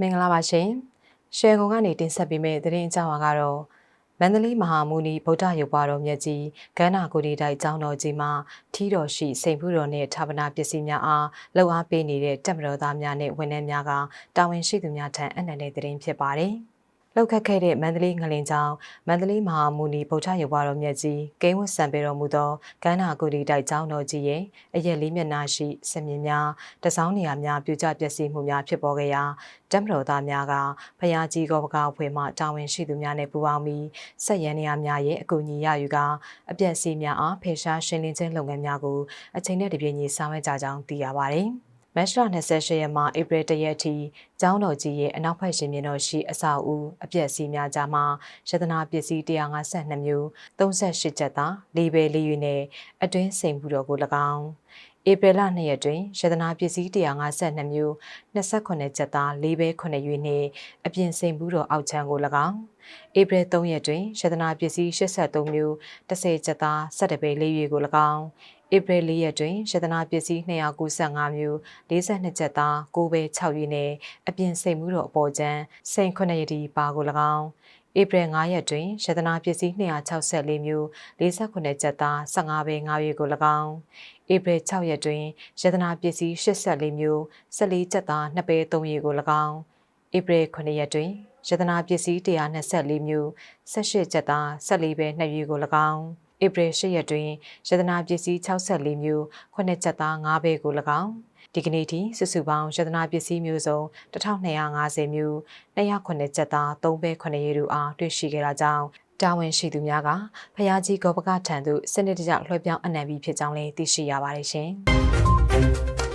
မင်္ဂလာပါရှင်။ရှယ်ကုန်ကနေတင်ဆက်ပေးမယ့်သတင်းအကြောင်းအရာကတော့မန္တလေးမဟာမုနီဗုဒ္ဓရုပ်ပွားတော်မြတ်ကြီးကန္နာကိုဒီတိုက်ကျောင်းတော်ကြီးမှာထီးတော်ရှိစိန်ဖူးတော်နဲ့ဌာပနာပစ္စည်းများအားလှူအားပေးနေတဲ့တက်မတော်သားများနဲ့ဝန်ထမ်းများကတာဝန်ရှိသူများထံအနက်တဲ့သတင်းဖြစ်ပါတယ်။ လောက်ခတ်ခဲ့တဲ့မန္တလေးငလင်ကျောင်းမန္တလေးမဟာမုနီဗုဒ္ဓရုပ်ပွားတော်မြတ်ကြီးကိန်းဝတ်ဆံပေးတော်မူသောကန္နာကိုဒီတိုက်ကျောင်းတော်ကြီးရဲ့အရက်လေးမျက်နှာရှိစမြင်များတစောင်းနေရာများပြူကျပျက်စီးမှုများဖြစ်ပေါ်ခဲ့ရာတက်မတော်သားများကဖျားကြီးကောပကအဖွဲ့မှတာဝန်ရှိသူများနဲ့ပူးပေါင်းပြီးဆက်ရန်နေရာများရဲ့အကူအညီရယူကအပြက်စီးများအားဖေရှားရှင်းလင်းခြင်းလုပ်ငန်းများကိုအချိန်နဲ့တပြေးညီဆောင်ရွက်ကြကြောင်းသိရပါတယ်။ မတ်လ28ရက်မှဧပြီ1ရက်ထိကျောင်းတော်ကြီးရဲ့အနောက်ဘက်ရှင်မြင်တော်ရှိအဆောက်အဦအပြည့်အစည်များကြားမှာရတနာပစ္စည်း152မျိုး38ချက်သားလေးပဲလေးရွေနဲ့အတွင်းစိန်မှုတော်ကို၎င်း ဧပြီလ2ရက်တွင်ရတနာပစ္စည်း152မျိုး28ချက်သားလေးပဲ9ရွေနှင့်အပြင်စိန်ဘူးတော်အောက်ချမ်းကို၎င်းဧပြီ3ရက်တွင်ရတနာပစ္စည်း83မျိုး10ချက်သား17ပဲလေးရွေကို၎င်းဧပြီ၄ရက်တွင်ရတနာပစ္စည်း295မျိုး42ချက်သား9ပဲ6ရွေနဲ့အပြင်စိတ်မှုတော်အပေါ်ကျန်းစိန်9ရက်ဒီပါကို၎င်း ဧပြီ9ရက်တွင်ရတနာပစ္စည်း264မျိုး48ချက်သား15ပဲ9ရွေကို၎င်းဧပြီ6ရက်တွင်ရတနာပစ္စည်း84မျိုး14ချက်သား2ပဲ3ရွေကို၎င်းဧပြီ9ရက်တွင်ရတနာပစ္စည်း124မျိုး18ချက်သား14ပဲ2ရွေကို၎င်းဧပြီ၈ရက်တွင်ရတနာပစ္စည်း64မျိုး9ချက်သား9ဘဲကို၎င်း ဒီကနေ့ထိစုစုပေါင်းရတနာပစ္စည်းမျိုးစုံ1250မျိုး209ချက်သား3ဘဲ9ရေတို့အားတွေ့ရှိခဲ့တာကြောင့်တာဝန်ရှိသူများကဖျားကြီးကောပကထံသို့စနစ်တကျလွှဲပြောင်းအနံပြီးဖြစ်ကြောင်းလည်းသိရှိရပါတယ်ရှင်။